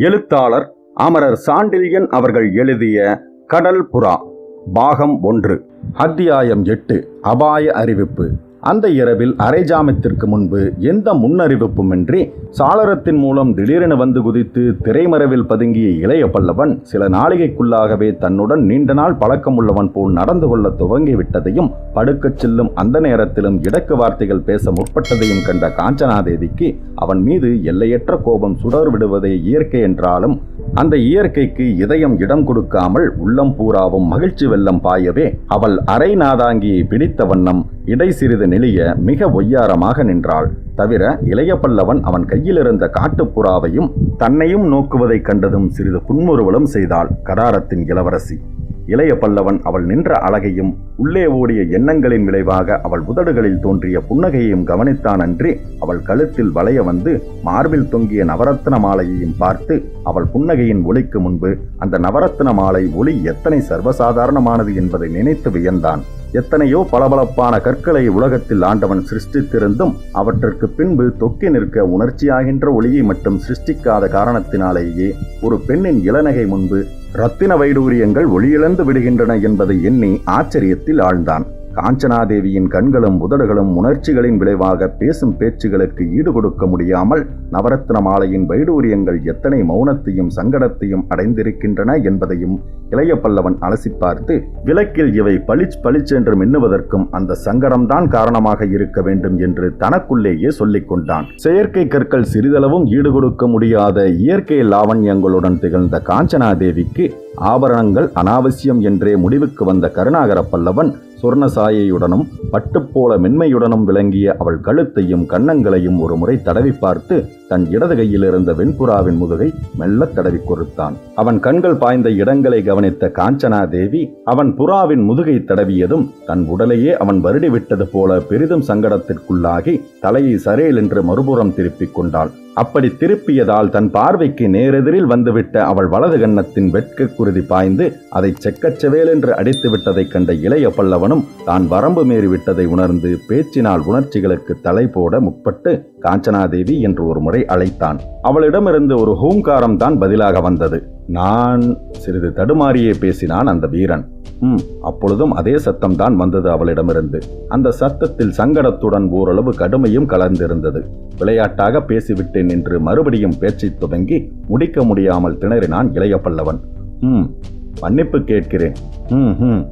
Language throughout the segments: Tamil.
எழுத்தாளர் அமரர் சாண்டில்யன் அவர்கள் எழுதிய கடல் புறா பாகம் ஒன்று அத்தியாயம் எட்டு அபாய அறிவிப்பு. அந்த இரவில் அரைஜாமத்திற்கு முன்பு எந்த முன்னறிவிப்புமின்றி சாளரத்தின் மூலம் திடீரென வந்து குதித்து திரைமறைவில் பதுங்கிய இளைய பல்லவன் சில நாளிகைக்குள்ளாகவே தன்னுடன் நீண்ட நாள் பழக்கமுள்ளவன் போல் நடந்து கொள்ள துவங்கிவிட்டதையும் படுக்கச் செல்லும் அந்த நேரத்திலும் இடக்கு வார்த்தைகள் பேச முற்பட்டதையும் கண்ட காஞ்சனாதேவிக்கு அவன் மீது எல்லையற்ற கோபம் சுடர் விடுவதே இயற்கை என்றாலும் அந்த இயற்கைக்கு இதயம் இடம் கொடுக்காமல் உள்ளம் பூராவும் மகிழ்ச்சி வெள்ளம் பாயவே அவள் அரை நாதாங்கியை பிடித்த வண்ணம் இடை சிறிது நெளிய மிக ஒய்யாரமாக நின்றாள். தவிர இளைய பல்லவன் அவன் கையிலிருந்த காட்டுப்புறாவையும் தன்னையும் நோக்குவதைக் கண்டதும் சிறிது புன்முறுவலும் செய்தாள் கடாரத்தின் இளவரசி. இளைய பல்லவன் அவள் நின்ற அழகையும் உள்ளே ஓடிய எண்ணங்களின் விளைவாக அவள் உதடுகளில் தோன்றிய புன்னகையையும் கவனித்தான் அன்றி அவள் கழுத்தில் வளைய வந்து மார்பில் தொங்கிய நவரத்ன மாலையையும் பார்த்து அவள் புன்னகையின் ஒளிக்கு முன்பு அந்த நவரத்ன மாலை ஒளி எத்தனை சர்வசாதாரணமானது என்பதை நினைத்து வியந்தான். எத்தனையோ பளபளப்பான கற்களை உலகத்தில் ஆண்டவன் சிருஷ்டித்திருந்தும் அவற்றிற்கு பின்பு தொக்கி நிற்க உணர்ச்சியாகின்ற ஒளியை மட்டும் சிருஷ்டிக்காத காரணத்தினாலேயே ஒரு பெண்ணின் இளநகை முன்பு ரத்தின வைடூரியங்கள் ஒளியிழந்து விடுகின்றன என்பதை எண்ணி ஆச்சரியத்தில் ஆழ்ந்தான். காஞ்சனாதேவியின் கண்களும் உதடுகளும் உணர்ச்சிகளின் விளைவாக பேசும் பேச்சுகளுக்கு ஈடு கொடுக்க முடியாமல் நவரத்ன மாலையின் வைடூரியங்கள் எத்தனை மௌனத்தையும் சங்கடத்தையும் அடைந்திருக்கின்றன என்பதையும் இளைய பல்லவன் அலசி பார்த்து விளக்கில் இவை பளிச் பளிச்சென்று மின்னுவதற்கும் அந்த சங்கடம்தான் காரணமாக இருக்க வேண்டும் என்று தனக்குள்ளேயே சொல்லிக் கொண்டான். செயற்கை கற்கள் சிறிதளவும் ஈடுகொடுக்க முடியாத இயற்கை லாவண்யங்களுடன் திகழ்ந்த காஞ்சனாதேவிக்கு ஆபரணங்கள் அனாவசியம் என்றே முடிவுக்கு வந்த கருணாகர பல்லவன் சொர்ணசாயையுடனும் பட்டுப்போல மென்மையுடனும் விளங்கிய அவள் கழுத்தையும் கன்னங்களையும் ஒரு முறை தடவி பார்த்து தன் இடது கையில் இருந்த வெண்புறாவின் முதுகை மெல்ல தடவி கொடுத்தான். அவன் கண்கள் பாய்ந்த இடங்களை கவனித்த காஞ்சனா தேவி அவன் புறாவின் முதுகை தடவியதும் தன் உடலையே அவன் வருடி விட்டது போல பெரிதும் சங்கடத்திற்குள்ளாகி தலையை சரேல் என்று மறுபுறம் திருப்பிக் கொண்டாள். அப்படி திருப்பியதால் தன் பார்வைக்கு நேரெதிரில் வந்துவிட்ட அவள் வலது கன்னத்தின் வெட்க குருதி பாய்ந்து அதை செக்கச்சவேல் என்று அடித்து விட்டதைக் கண்ட இளைய பல்லவனும் தான் வரம்பு மீறிவிட்டதை உணர்ந்து பேச்சினால் உணர்ச்சிகளுக்கு தலை போட முற்பட்டு காஞ்சனாதேவி என்று ஒரு முறை அழைத்தான். அவளிடமிருந்து ஒரு ஹூங்காரம் தான் பதிலாக வந்தது. நான் சிறிது தடுமாறியே பேசினான் அந்த வீரன். ம் அப்பொழுதும் அதே சத்தம்தான் வந்தது அவளிடமிருந்து. அந்த சத்தத்தில் சங்கடத்துடன் ஓரளவு கடுமையும் கலந்திருந்தது. விளையாட்டாக பேசிவிட்டேன் என்று மறுபடியும் பேச்சைத் துவங்கி முடிக்க முடியாமல் திணறினான் இளைய பல்லவன். ம் மன்னிப்பு கேட்கிறேன். ம் ம்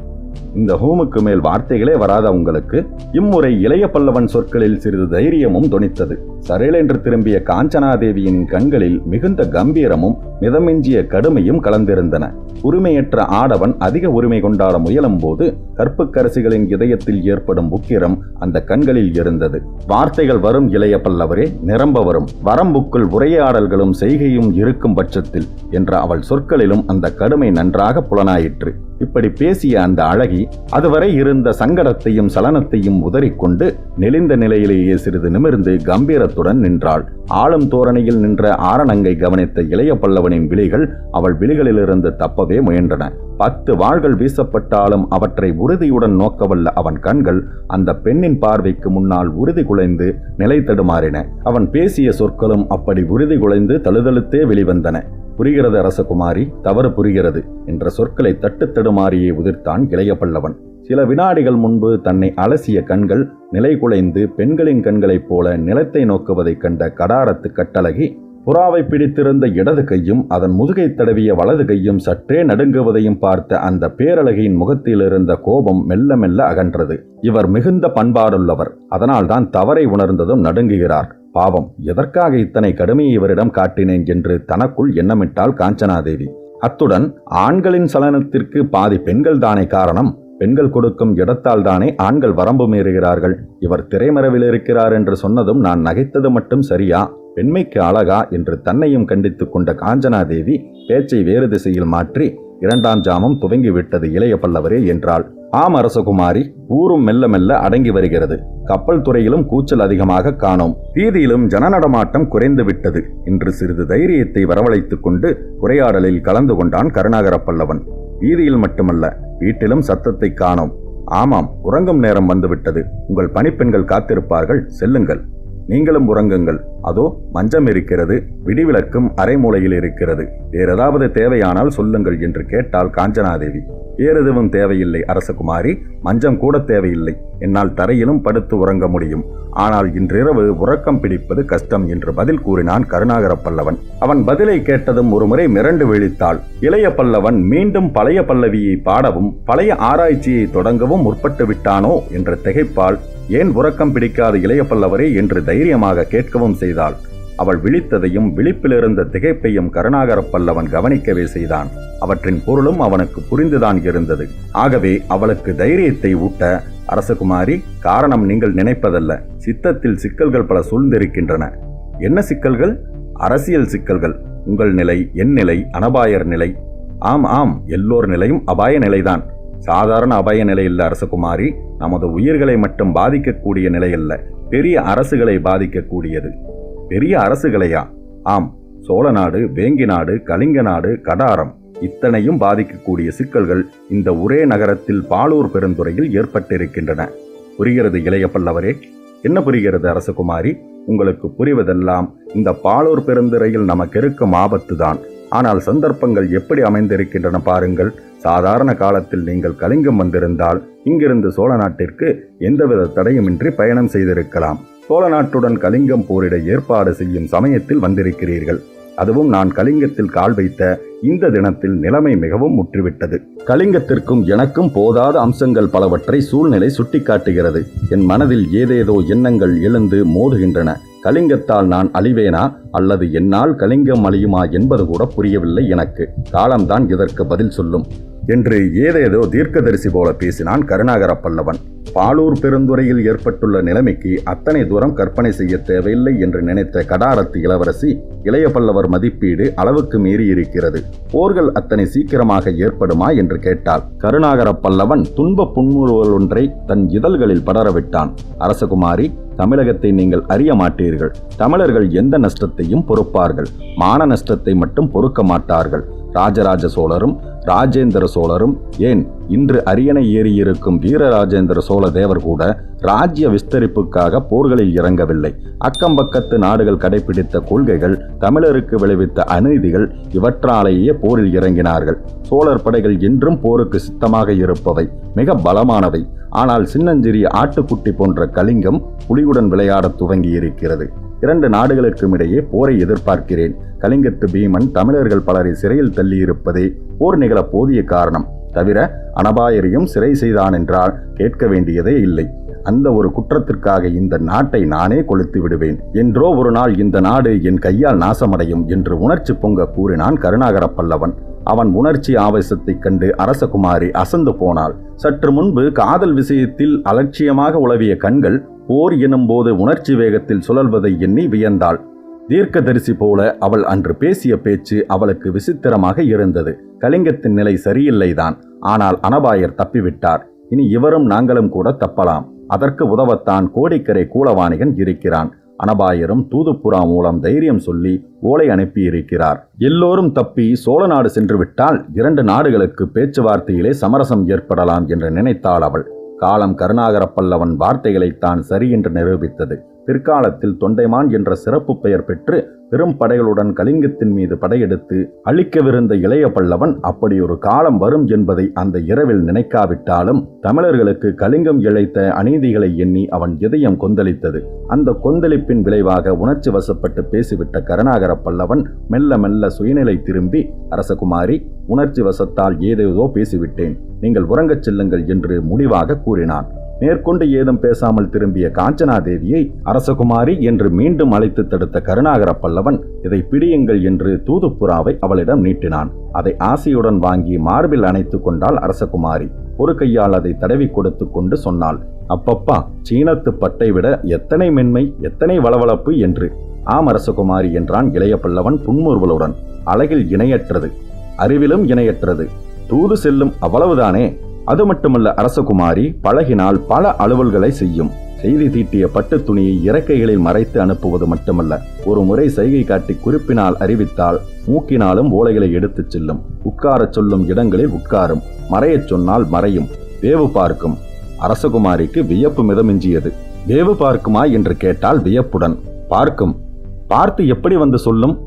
இந்த ஹூமுக்கு மேல் வார்த்தைகளே வராத உங்களுக்கு? இம்முறை இளைய பல்லவன் சொற்களில் சிறிது தைரியமும் தொனித்தது. சரேலென்று திரும்பிய காஞ்சனாதேவியின் கண்களில் மிகுந்த கம்பீரமும் மிதமிஞ்சிய கடுமையும் கலந்திருந்தன. உரிமையற்ற ஆடவன் அதிக உரிமை கொண்டாட முயலும் போது கற்புக்கரசிகளின் இதயத்தில் ஏற்படும் உக்கிரம் அந்த கண்களில் இருந்தது. வார்த்தைகள் வரும் இளைய பல்லவரே நிரம்ப வரும். வரம்புக்குள் உரையாடல்களும் செய்கையும் இருக்கும் பட்சத்தில் என்ற அவள் சொற்களிலும் அந்த கடுமை நன்றாக புலனாயிற்று. இப்படி பேசிய அந்த அழகி அதுவரை இருந்த சங்கடத்தையும் சலனத்தையும் உதறிக்கொண்டு நெளிந்த நிலையிலேயே சிறிது நிமிர்ந்து கம்பீரத்தை கம்பீரத்துடன் நின்றாள். ஆளும் தோரணையில் நின்ற ஆரணங்கை கவனித்த இளைய பல்லவனின் விழிகள் அவள் விழிகளிலிருந்து தப்பவே முயன்றன. பத்து வாள்கள் வீசப்பட்டாலும் அவற்றை உறுதியுடன் நோக்கவல்ல அவன் கண்கள் அந்த பெண்ணின் பார்வைக்கு முன்னால் உறுதி குலைந்து நிலை தடுமாறின. அவன் பேசிய சொற்களும் அப்படி உறுதி குலைந்து தழுதழுத்தே வெளிவந்தன. புரிகிறது அரசகுமாரி தவறு புரிகிறது என்ற சொற்களை தட்டு தடுமாறியே உதிர்த்தான் இளைய பல்லவன். சில வினாடிகள் முன்பு தன்னை அலசிய கண்கள் நிலை குலைந்து பெண்களின் கண்களைப் போல நிலத்தை நோக்குவதைக் கண்ட கடாரத்து கட்டழகி புறாவை பிடித்திருந்த இடது கையும் அதன் முதுகை தடவிய வலது கையும் சற்றே நடுங்குவதையும் பார்த்த அந்த பேரழகியின் முகத்தில் இருந்த கோபம் மெல்ல மெல்ல அகன்றது. இவர் மிகுந்த பண்பாடுள்ளவர். அதனால்தான் தவறை உணர்ந்ததும் நடுங்குகிறார். பாவம் எதற்காக இத்தனை கடுமையை இவரிடம் காட்டினேன் என்று தனக்குள் எண்ணமிட்டாள் காஞ்சனாதேவி. அத்துடன் ஆண்களின் சலனத்திற்கு பாதி பெண்கள் தானே காரணம்? பெண்கள் கொடுக்கும் இடத்தால் தானே ஆண்கள் வரம்பு மீறுகிறார்கள். இவர் திரைமறைவில் இருக்கிறார் என்று சொன்னதும் நான் நகைத்தது மட்டும் சரியா? பெண்மைக்கு அழகா? என்று தன்னையும் கண்டித்து கொண்ட காஞ்சனாதேவி பேச்சை வேறு திசையில் மாற்றி இரண்டாம் ஜாமம் துவங்கிவிட்டது இளைய பல்லவரே என்றாள். ஆம் அரசகுமாரி ஊரும் மெல்ல மெல்ல அடங்கி வருகிறது. கப்பல் துறையிலும் கூச்சல் அதிகமாக காணோம். வீதியிலும் ஜன நடமாட்டம் குறைந்து விட்டது. என்று சிறிது தைரியத்தை வரவழைத்துக் கொண்டு உரையாடலில் கலந்து கொண்டான் கருணாகர பல்லவன். வீதியில் மட்டுமல்ல வீட்டிலும் சத்தத்தை காணோம். ஆமாம் உறங்கும் நேரம் வந்துவிட்டது. உங்கள் பணிப்பெண்கள் காத்திருப்பார்கள். செல்லுங்கள். நீங்களும் உறங்குங்கள். அதோ மஞ்சம் இருக்கிறது விடிவிளக்கும் அரைமூலையில் இருக்கிறது. வேற ஏதாவது தேவையானால் சொல்லுங்கள் என்று கேட்டாள் காஞ்சனாதேவி. வேறெதுவும் தேவையில்லை அரசகுமாரி. மஞ்சம் கூட தேவையில்லை. என்னால் தரையிலும் படுத்து உறங்க முடியும். ஆனால் இன்றிரவு உறக்கம் பிடிப்பது கஷ்டம் என்று பதில் கூறினான் கருணாகர பல்லவன். அவன் பதிலை கேட்டதும் ஒருமுறை மிரண்டு விழித்தாள். இளைய பல்லவன் மீண்டும் பழைய பல்லவியை பாடவும் பழைய ஆராய்ச்சியை தொடங்கவும் முற்பட்டு விட்டானோ என்ற திகைப்பால் ஏன் உறக்கம் பிடிக்காத இளைய பல்லவரே என்று தைரியமாக கேட்கவும் செய்தாள். அவள் விழித்ததையும் விழிப்பிலிருந்த திகைப்பையும் கருணாகர பல்லவன் கவனிக்கவே செய்தான். அவற்றின் பொருளும் அவனுக்கு புரிந்துதான் இருந்தது. ஆகவே அவளுக்கு தைரியத்தை ஊட்ட அரசகுமாரி காரணம் நீங்கள் நினைப்பதல்ல. சித்தத்தில் சிக்கல்கள் பல சூழ்ந்திருக்கின்றன. என்ன சிக்கல்கள்? அரசியல் சிக்கல்கள். உங்கள் நிலை என் நிலை அனபாயர் நிலை. ஆம் ஆம் எல்லோர் நிலையும் அபாய நிலைதான். சாதாரண அபாய நிலை இல்ல அரசகுமாரி. நமது உயிர்களை மட்டும் பாதிக்கக்கூடிய நிலையல்ல பெரிய அரசுகளை பாதிக்கக்கூடியது. பெரிய அரசுகளையா? ஆம் சோழ நாடு வேங்கி நாடு கலிங்க நாடு கடாரம் இத்தனையும் பாதிக்கக்கூடிய சிக்கல்கள் இந்த ஒரே நகரத்தில் பாலூர் பெருந்துறையில் ஏற்பட்டிருக்கின்றன. புரிகிறது இளைய பல்லவரே? என்ன புரிகிறது அரசகுமாரி? உங்களுக்கு புரிவதெல்லாம் இந்த பாலூர் பெருந்துறையில் நமக்கு இருக்கும் ஆபத்துதான். ஆனால் சந்தர்ப்பங்கள் எப்படி அமைந்திருக்கின்றன பாருங்கள். சாதாரண காலத்தில் நீங்கள் கலிங்கம் வந்திருந்தால் இங்கிருந்து சோழ நாட்டிற்கு எந்தவித தடையுமின்றி பயணம் செய்திருக்கலாம். சோழ நாட்டுடன் கலிங்கம் போரிட ஏற்பாடு செய்யும் சமயத்தில் வந்திருக்கிறீர்கள். அதுவும் நான் கலிங்கத்தில் கால் வைத்த இந்த தினத்தில் நிலைமை மிகவும் முற்றிவிட்டது. கலிங்கத்திற்கும் எனக்கும் போதாத அம்சங்கள் பலவற்றை சூழ்நிலை சுட்டிக்காட்டுகிறது. என் மனதில் ஏதேதோ எண்ணங்கள் எழுந்து மோதுகின்றன. கலிங்கத்தால் நான் அழிவேனா? அல்லது என்னால் கலிங்கம் அழியுமா என்பது கூட புரியவில்லை எனக்கு. காலம்தான் இதற்கு பதில் சொல்லும். என்று ஏதேதோ தீர்க்கதரிசி போல பேசினான் கருணாகர பல்லவன். பாலூர் பெருந்துறையில் ஏற்பட்டுள்ள நிலைமைக்கு அத்தனை தூரம் கற்பனை செய்ய தேவையில்லை என்று நினைத்த கடாரத்து இளவரசி இளைய பல்லவர் மதிப்பீடு அளவுக்கு மீறி இருக்கிறது போர்கள் அத்தனை சீக்கிரமாக ஏற்படுமா என்று கேட்டாள். கருணாகர பல்லவன் துன்ப புன்முறுவல் ஒன்றை தன் இதழ்களில் படரவிட்டான். அரசகுமாரி தமிழகத்தை நீங்கள் அறிய மாட்டீர்கள். தமிழர்கள் எந்த நஷ்டத்தையும் பொறுப்பார்கள். மான நஷ்டத்தை மட்டும் பொறுக்க மாட்டார்கள். ராஜராஜ சோழரும் ராஜேந்திர சோழரும் ஏன் இன்று அரியணை ஏறியிருக்கும் வீரராஜேந்திர சோழ தேவர் கூட ராஜ்ய விஸ்தரிப்புக்காக போர்களில் இறங்கவில்லை. அக்கம்பக்கத்து நாடுகள் கடைபிடித்த கொள்கைகள் தமிழருக்கு விளைவித்த அநீதிகள் இவற்றாலேயே போரில் இறங்கினார்கள். சோழர் படைகள் என்றும் போருக்கு சித்தமாக இருப்பவை மிக பலமானவை. ஆனால் சின்னஞ்சிறிய ஆட்டுக்குட்டி போன்ற கலிங்கம் புலியுடன் விளையாடத் துவங்கியிருக்கிறது. இரண்டு நாடுகளுக்கும் இடையே போரை எதிர்பார்க்கிறேன். கலிங்கத்து பீமன் தமிழர்கள் பலரை சிறையில் தள்ளியிருப்பதே போர் நிகழ போதிய காரணம். தவிர அனபாயரையும் சிறை செய்தான் என்றால் கேட்க வேண்டியதே இல்லை. அந்த ஒரு குற்றத்திற்காக இந்த நாட்டை நானே கொளுத்து விடுவேன். என்றோ ஒரு நாள் இந்த நாடு என் கையால் நாசமடையும் என்று உணர்ச்சி பொங்க கூறினான் கருணாகர பல்லவன். அவன் உணர்ச்சி ஆவேசத்தைக் கண்டு அரசகுமாரி அசந்து போனாள். சற்று முன்பு காதல் விஷயத்தில் அலட்சியமாக உளவிய கண்கள் போர் எனும்போது உணர்ச்சி வேகத்தில் சுழல்வதை எண்ணி வியந்தாள். தீர்க்கதரிசி போல அவள் அன்று பேசிய பேச்சு அவளுக்கு விசித்திரமாக இருந்தது. கலிங்கத்தின் நிலை சரியில்லைதான். ஆனால் அனபாயர் தப்பிவிட்டார். இனி இவரும் நாங்களும் கூட தப்பலாம். அதற்கு உதவத்தான் கோடிக்கரை கூலவாணிகன் இருக்கிறான். அனபாயரும் தூதுப்புறா மூலம் தைரியம் சொல்லி ஓலை அனுப்பியிருக்கிறார். எல்லோரும் தப்பி சோழ நாடு சென்று விட்டால் இரண்டு நாடுகளுக்கு பேச்சுவார்த்தையிலே சமரசம் ஏற்படலாம் என்று நினைத்தாள் அவள். காலம் கருணாகர பல்லவன் வார்த்தைகளைத்தான் சரி என்று நிரூபித்தது. பிற்காலத்தில் தொண்டைமான் என்ற சிறப்பு பெயர் பெற்று பெரும் படைகளுடன் கலிங்கத்தின் மீது படையெடுத்து அழிக்கவிருந்த இளைய பல்லவன் அப்படி ஒரு காலம் வரும் என்பதை அந்த இரவில் நினைக்காவிட்டாலும் தமிழர்களுக்கு கலிங்கம் இழைத்த அநீதிகளை எண்ணி அவன் இதயம் கொந்தளித்தது. அந்த கொந்தளிப்பின் விளைவாக உணர்ச்சி வசப்பட்டு பேசிவிட்ட கருணாகர பல்லவன் மெல்ல மெல்ல சுயநிலை திரும்பி அரசகுமாரி உணர்ச்சி வசத்தால் ஏதேதோ பேசிவிட்டேன். நீங்கள் உறங்கச் செல்லுங்கள் என்று முடிவாக கூறினான். மேற்கொண்டு ஏதும் பேசாமல் திரும்பிய காஞ்சனாதேவியை அரசகுமாரி என்று மீண்டும் அழைத்து தடுத்த கருணாகர பல்லவன் இதை பிடியுங்கள் என்று தூதுப்புறாவை அவளிடம் நீட்டினான். அதை ஆசையுடன் வாங்கி மார்பில் அணைத்து கொண்டாள் அரசகுமாரி. ஒரு கையால் அதை தடவி கொடுத்து கொண்டு சொன்னாள் அப்பப்பா சீனத்து பட்டை விட எத்தனை மென்மை எத்தனை வளவளப்பு என்று. ஆம் அரசகுமாரி என்றான் இளைய பல்லவன் புன்முறுவலுடன். அழகில் இணையற்றது அறிவிலும் இணையற்றது. தூது செல்லும் அவ்வளவுதானே? அது மட்டுமல்ல அரசகுமாரி பழகினால் பல அலுவல்களை செய்யும். செய்தி தீட்டிய பட்டு துணியை இறக்கைகளில் மறைத்து அனுப்புவது மட்டுமல்ல ஒரு முறை சைகை காட்டி குறிப்பினால் அறிவித்தால் மூக்கினாலும் ஓலைகளை எடுத்துச் செல்லும். உட்காரச் சொல்லும் இடங்களில் உட்காரும் மறையச் சொன்னால் மறையும். வேவு பார்க்கும். அரசகுமாரிக்கு வியப்பு மிதமிஞ்சியது. வேவு பார்க்குமா என்று கேட்டால் வியப்புடன் பார்க்கும். பார்த்து எப்படி வந்து சொல்லும்?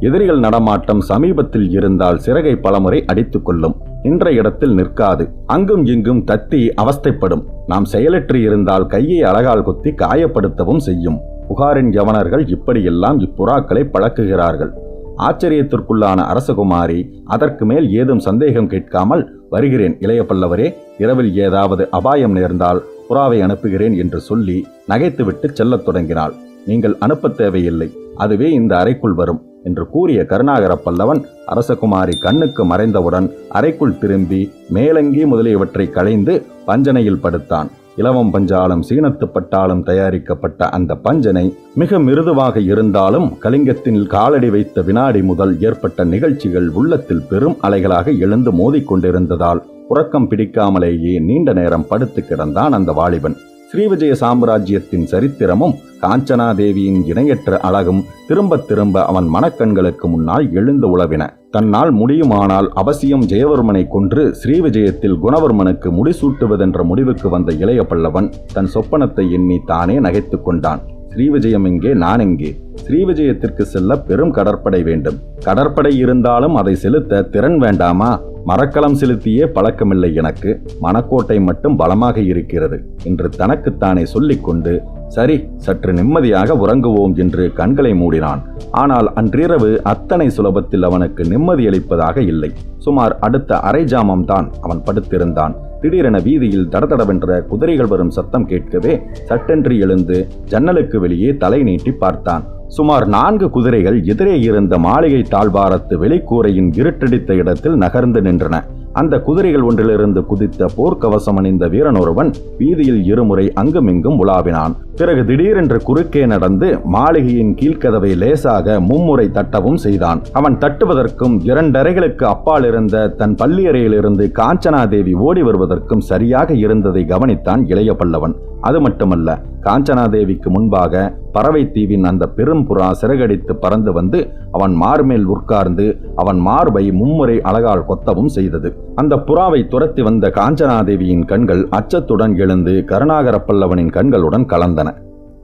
எதிரிகள் நடமாட்டம் சமீபத்தில் இருந்தால் சிறகை பலமுறை அடித்துக் கொள்ளும் நின்ற இடத்தில் நிற்காது. அங்கும் இங்கும் தத்தி அவஸ்தைப்படும். நாம் செயலற்று இருந்தால் கையை அழகால் குத்தி காயப்படுத்தவும் செய்யும். புகாரின் யவனர்கள் இப்படியெல்லாம் இப்புறாக்களை பழக்குகிறார்கள். ஆச்சரியத்திற்குள்ளான அரசகுமாரி அதற்கு மேல் ஏதும் சந்தேகம் கேட்காமல் வருகிறேன் இளைய பல்லவரே இரவில் ஏதாவது அபாயம் நேர்ந்தால் புறாவை அனுப்புகிறேன் என்று சொல்லி நகைத்துவிட்டு செல்லத் தொடங்கினாள். நீங்கள் அனுப்பத் தேவையில்லை. அதுவே இந்த அறைக்குள் வரும். என்று கூறிய கருணாகர பல்லவன் அரசகுமாரி கண்ணுக்கு மறைந்தவுடன் அறைக்குள் திரும்பி மேலங்கி முதலியவற்றை களைந்து பஞ்சனையில் படுத்தான். இலவம் பஞ்சாலும் சீனத்து பட்டாலும் தயாரிக்கப்பட்ட அந்த பஞ்சனை மிக மிருதுவாக இருந்தாலும் கலிங்கத்தின் காலடி வைத்த வினாடி முதல் ஏற்பட்ட நிகழ்ச்சிகள் உள்ளத்தில் பெரும் அலைகளாக எழுந்து மோதிக்கொண்டிருந்ததால் உறக்கம் பிடிக்காமலேயே நீண்ட நேரம் படுத்து கிடந்தான் அந்த வாலிபன். ஸ்ரீவிஜய சாம்ராஜ்யத்தின் சரித்திரமும் காஞ்சனா தேவியின் இணையற்ற அழகும் திரும்ப திரும்ப அவன் மனக்கண்களுக்கு முன்னால் எழுந்து உளவின தன்னால் முடியுமானால் அவசியம் ஜெயவர்மனை கொன்று ஸ்ரீவிஜயத்தில் குணவர்மனுக்கு முடிசூட்டுவதென்ற முடிவுக்கு வந்த இளைய பல்லவன் தன் சொப்பனத்தை எண்ணி தானே நகைத்து கொண்டான். ஸ்ரீவிஜயம் எங்கே நான் எங்கே ஸ்ரீவிஜயத்திற்கு செல்ல பெரும் கடற்படை வேண்டும். கடற்படை இருந்தாலும் அதை செலுத்த திறன் வேண்டாமா? மரக்கலம் செலுத்தியே பழக்கமில்லை எனக்கு. மணக்கோட்டை மட்டும் பலமாக இருக்கிறது என்று தனக்குத்தானே சொல்லிக்கொண்டு சரி சற்று நிம்மதியாக உறங்குவோம் என்று கண்களை மூடினான். ஆனால் அன்றிரவு அத்தனை சுலபத்தில் அவனுக்கு நிம்மதியளிப்பதாக இல்லை. சுமார் அடுத்த அரை ஜாமம் தான் அவன் படுத்திருந்தான். திடீரென வீதியில் தடதடவென்ற குதிரைகள் வரும் சத்தம் கேட்கவே சட்டென்று எழுந்து ஜன்னலுக்கு வெளியே தலை நீட்டி பார்த்தான். சுமார் நான்கு குதிரைகள் எதிரே இருந்த மாளிகை தாழ்வாரத்து வெளிக்கூரையின் இருட்டடித்த இடத்தில் நகர்ந்து நின்றன. அந்த குதிரைகள் ஒன்றிலிருந்து குதித்த போர்க்கவசம் அணிந்த வீரன் ஒருவன் வீதியில் இருமுறை அங்குமிங்கும் உலாவினான். பிறகு திடீரென்று குறுக்கே நடந்து மாளிகையின் கீழ்க்கதவை லேசாக மும்முறை தட்டவும் செய்தான். அவன் தட்டுவதற்கும் இரண்டறைகளுக்கு அப்பால் இருந்த தன் பள்ளியறையிலிருந்து காஞ்சனாதேவி ஓடி வருவதற்கும் சரியாக இருந்ததை கவனித்தான் இளைய பல்லவன். அது மட்டுமல்ல காஞ்சனாதேவிக்கு முன்பாக பறவை தீவின் அந்த பெரும் புறா சிறகடித்து பறந்து வந்து அவன் மார்மேல் உட்கார்ந்து அவன் மார்பை மும்முறை அழகால் கொத்தவும் செய்தது. அந்த புறாவை துரத்தி வந்த காஞ்சனாதேவியின் கண்கள் அச்சத்துடன் எழுந்து கருணாகர பல்லவனின் கண்களுடன் கலந்தன.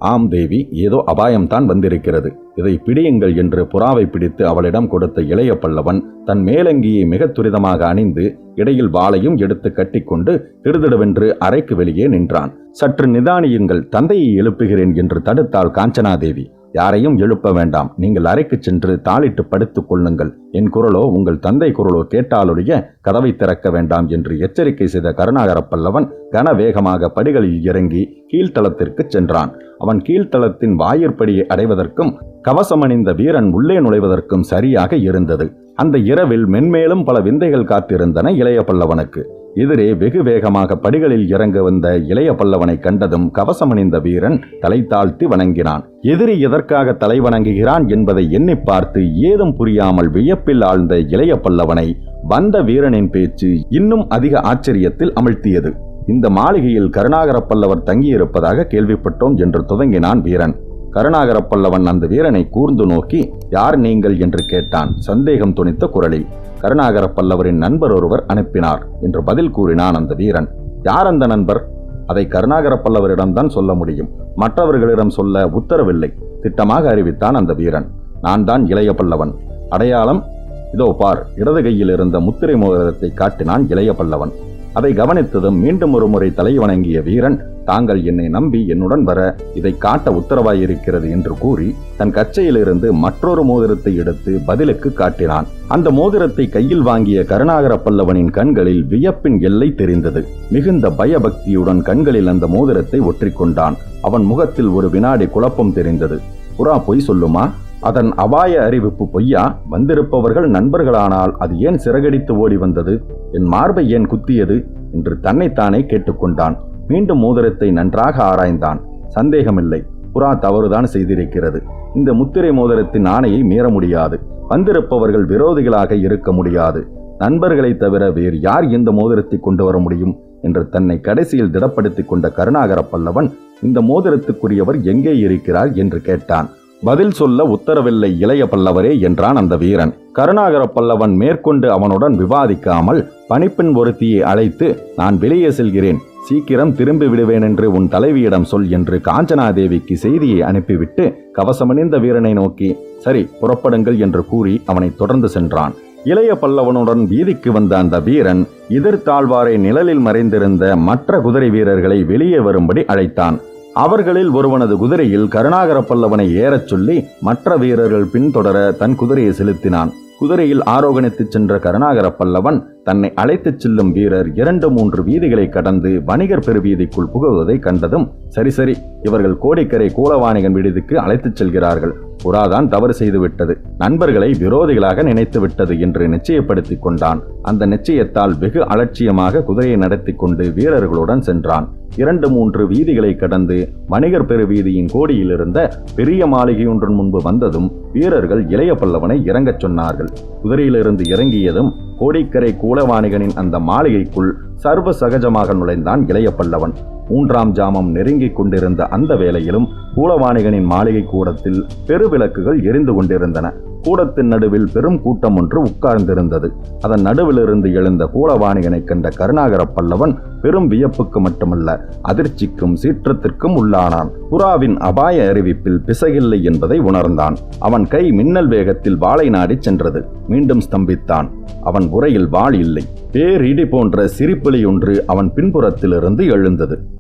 ஆம் தேவி ஏதோ அபாயம்தான் வந்திருக்கிறது. இதை பிடியுங்கள் என்று புறாவை பிடித்து அவளிடம் கொடுத்த இளைய பல்லவன் தன் மேலங்கியை மிக துரிதமாக அணிந்து இடையில் வாளையும் எடுத்து கட்டிக்கொண்டு திடுதிடுவென்று அறைக்கு வெளியே நின்றான். சற்று நிதானியுங்கள் தந்தையை எழுப்புகிறேன் என்று தடுத்தாள் காஞ்சனாதேவி யாரையும் எழுப்ப வேண்டாம். நீங்கள் அறைக்கு சென்று தாளிட்டு படுத்துக் கொள்ளுங்கள். என் குரலோ உங்கள் தந்தை குரலோ கேட்டாலொழிய கதவை திறக்க வேண்டாம் என்று எச்சரிக்கை செய்த கருணாகர பல்லவன் கன வேகமாக படிகளில் இறங்கி கீழ்த்தளத்திற்கு சென்றான். அவன் கீழ்த்தளத்தின் வாயிற்படியை அடைவதற்கும் கவசமணிந்த வீரன் உள்ளே நுழைவதற்கும் சரியாக இருந்தது. அந்த இரவில் மென்மேலும் பல விந்தைகள் காத்திருந்தன இளைய பல்லவனுக்கு. எதிரே வெகு வேகமாக படிகளில் இறங்க வந்த இளைய பல்லவனை கண்டதும் கவசமணிந்த வீரன் தலை தாழ்த்தி வணங்கினான். எதிரி எதற்காக தலை வணங்குகிறான் என்பதை எண்ணி பார்த்து ஏதும் புரியாமல் வியப்பில் ஆழ்ந்த இளைய பல்லவனை வந்த வீரனின் பேச்சு இன்னும் அதிக ஆச்சரியத்தில் அமிழ்த்தியது. இந்த மாளிகையில் கருணாகர பல்லவர் தங்கியிருப்பதாக கேள்விப்பட்டோம் என்று துவங்கினான் வீரன். கருணாகர பல்லவன் அந்த வீரனை கூர்ந்து நோக்கி யார் நீங்கள்? என்று கேட்டான். சந்தேகம் துணித்த குரலில் கருணாகர பல்லவரின் நண்பர் ஒருவர் அனுப்பினார் என்று பதில் கூறினான் அந்த வீரன். யார் அந்த நண்பர்? அதை கருணாகர பல்லவரிடம்தான் சொல்ல முடியும். மற்றவர்களிடம் சொல்ல உத்தரவில்லை திட்டமாக அறிவித்தான் அந்த வீரன். நான் தான் இளைய பல்லவன். அடையாளம்? இதோ பார் இடது கையில் இருந்த முத்திரை மோதிரத்தை காட்டினான் இளைய பல்லவன். அதை கவனித்ததும் மீண்டும் ஒரு முறை தலை வணங்கிய வீரன் தாங்கள் என்னை நம்பி என்னுடன் வர இதை காட்ட உத்தரவாயிருக்கிறது என்று கூறி தன் கச்சையிலிருந்து மற்றொரு மோதிரத்தை எடுத்து பதிலுக்கு காட்டினான். அந்த மோதிரத்தை கையில் வாங்கிய கருணாகர பல்லவனின் கண்களில் வியப்பின் எல்லை தெரிந்தது. மிகுந்த பயபக்தியுடன் கண்களில் அந்த மோதிரத்தை ஒற்றிக்கொண்டான். அவன் முகத்தில் ஒரு வினாடி குழப்பம் தெரிந்தது. புறா பொய் சொல்லுமா? அதன் அபாய அறிவிப்பு பொய்யா? வந்திருப்பவர்கள் நண்பர்களானால் அது ஏன் சிறகடித்து ஓடி வந்தது? என் மார்பை ஏன் குத்தியது? என்று தன்னைத்தானே கேட்டுக்கொண்டான். மீண்டும் மோதிரத்தை நன்றாக ஆராய்ந்தான். சந்தேகமில்லை. புறா தவறுதான் செய்திருக்கிறது. இந்த முத்திரை மோதிரத்தின் ஆணையை மீற முடியாது. வந்திருப்பவர்கள் விரோதிகளாக இருக்க முடியாது. நண்பர்களை தவிர வேறு யார் இந்த மோதிரத்தை கொண்டு வர முடியும்? என்று தன்னை கடைசியில் திடப்படுத்திக் கொண்ட கருணாகர பல்லவன் இந்த மோதிரத்துக்குரியவர் எங்கே இருக்கிறார்? என்று கேட்டான். பதில் சொல்ல உத்தரவில்லை இளைய பல்லவரே என்றான் அந்த வீரன். கருணாகர பல்லவன் மேற்கொண்டு அவனுடன் விவாதிக்காமல் பணிப்பெண் ஒருத்தியை அழைத்து நான் வெளியே செல்கிறேன். சீக்கிரம் திரும்பி விடுவேன் என்று உன் தலைவியிடம் சொல் என்று காஞ்சனாதேவிக்கு செய்தியை அனுப்பிவிட்டு கவசமணிந்த வீரனை நோக்கி சரி புறப்படுங்கள் என்று கூறி அவனை தொடர்ந்து சென்றான். இளைய பல்லவனுடன் வீதிக்கு வந்த அந்த வீரன் எதிர்த்தாழ்வாரை நிழலில் மறைந்திருந்த மற்ற குதிரை வீரர்களை வெளியே வரும்படி அழைத்தான். அவர்களில் ஒருவனது குதிரையில் கருணாகர பல்லவனை ஏறச் சொல்லி மற்ற வீரர்கள் பின்தொடர தன் குதிரையை செலுத்தினான். குதிரையில் ஆரோகணித்துச் சென்ற கருணாகர பல்லவன் தன்னை அழைத்துச் செல்லும் வீரர் இரண்டு மூன்று வீதிகளை கடந்து வணிகர் பெருவீதிக்குள் புகுவதை கண்டதும் சரி சரி இவர்கள் கோடிக்கரை கூலவாணிகன் விடுதிக்கு அழைத்துச் செல்கிறார்கள். புறாதான் தவறு செய்துவிட்டது. நண்பர்களை விரோதிகளாக நினைத்து விட்டது என்று நிச்சயப்படுத்திக் கொண்டான். அந்த நிச்சயத்தால் வெகு அலட்சியமாக குதிரையை நடத்தி கொண்டு வீரர்களுடன் சென்றான். இரண்டு மூன்று வீதிகளை கடந்து வணிகர் பெருவீதியின் கோடியிலிருந்த பெரிய மாளிகையொன்றின் முன்பு வந்ததும் வீரர்கள் இளைய பல்லவனை இறங்கச் சொன்னார்கள். குதிரையிலிருந்து இறங்கியதும் கோடிக்கரை கூலவாணிகனின் அந்த மாளிகைக்குள் சர்வ சகஜமாக நுழைந்தான் இளைய பல்லவன். மூன்றாம் ஜாமம் நெருங்கிக் கொண்டிருந்த அந்த வேளையிலும் கூலவாணிகனின் மாளிகை கூடத்தில் பெருவிளக்குகள் எரிந்து கொண்டிருந்தன. கூடத்தின் நடுவில் பெரும் கூட்டம் ஒன்று உட்கார்ந்திருந்தது. அதன் நடுவிலிருந்து எழுந்த கூலவாணிகனை கண்ட கருணாகர பல்லவன் பெரும் வியப்புக்கு மட்டுமல்ல அதிர்ச்சிக்கும் சீற்றத்திற்கும் உள்ளானான். புறாவின் அபாய அறிவிப்பில் பிசகில்லை என்பதை உணர்ந்தான். அவன் கை மின்னல் வேகத்தில் வாளை நாடிச் சென்றது. மீண்டும் ஸ்தம்பித்தான். அவன் உரையில் வாள் இல்லை. பேரிடி போன்ற சிரிப்பு ஒன்று அவன் பின்புறத்திலிருந்து எழுந்தது.